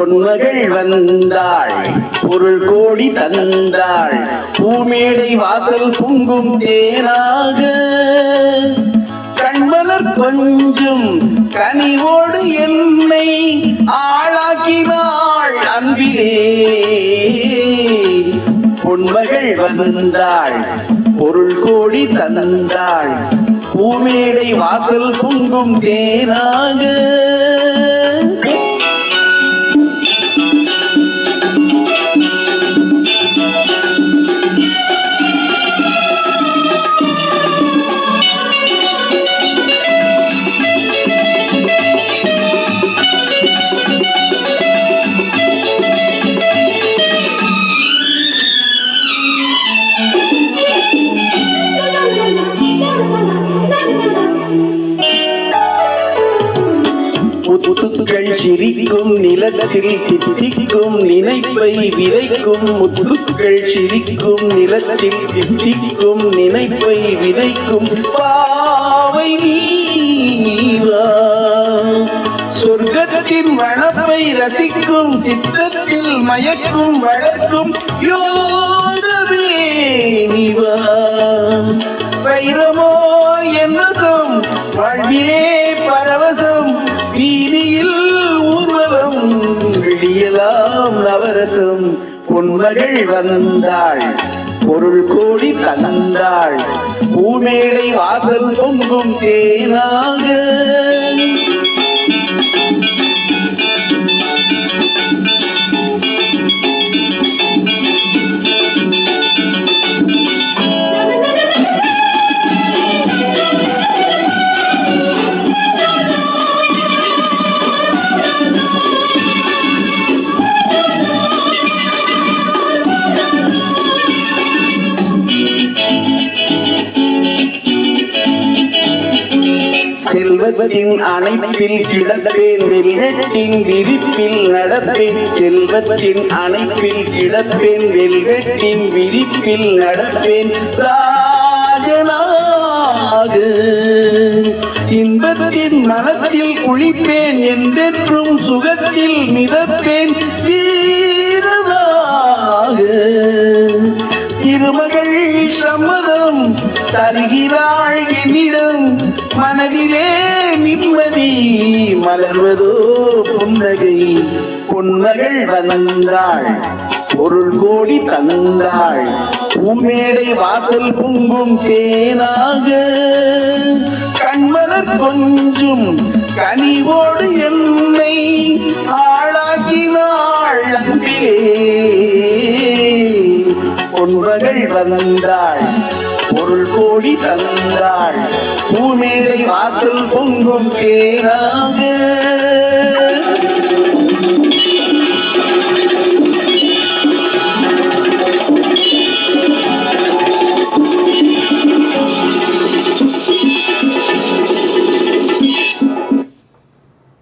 பொன்மகள் வந்தாள் பொருள் கோடி தந்தாள் பூமேடை வாசல் பொங்கும் தேனாக. கண்மலர் கொஞ்சும் கனிவோடு என்னை ஆளாக்கினாள் அன்பிலே. பொன்மகள் வந்தாள் பொருள் கோடி தந்தாள் பூமேடை வாசல் பொங்கும் தேனாக. சிரிக்கும் நிலத்தில் தித்திக்கும் நினைப்பை விதைக்கும் முத்துக்கள் சிரிக்கும் நிலத்தில் தித்திக்கும் நினைப்பை விதைக்கும் பாவை நீவா. சொர்க்கத்தின் வனப்பை ரசிக்கும் சித்தத்தில் மயக்கும் வளர்க்கும் யோகமே நீவா. வைரமோ என்னசம் வாழ்விலே பரவசம் வீதியில் விடியலாம் நவரசம் பொன்மகள் வந்தாள். பொருள் கோடி தந்தாள் பூமேடை வாசல் பொங்கும் தேனாக செல்வத்தின் அணைப்பில் கிடப்பேன் வெல்வெட்டின் விரிப்பில் நடப்பேன். செல்வத்தின் அணைப்பில் கிடப்பேன் வெல்வெட்டின் விரிப்பில் நடப்பேன். ராஜனாக இன்பத்தின் மனத்தில் குளிப்பேன் என்றென்றும் சுகத்தில் மிதப்பேன். வீரனாக திருமகள் சம்மத தருகிறாள் என்னிடம். மனதிலே நிம்மதி மலர்வதோ புன்னகை. பொன்மகள் வந்தாள் பொருள் கோடி தந்தாள். உம்மேடை வாசல் பொங்கும் தேனாக. கண்மலர் கொஞ்சும் கனிவோடு என்னை ஆளாக்கினாள் அன்பிலே. பொன்மகள் வந்தாள் பொருள் கோடி தந்தாள். பூமேடை வாசல் பொங்கும் தேனாக.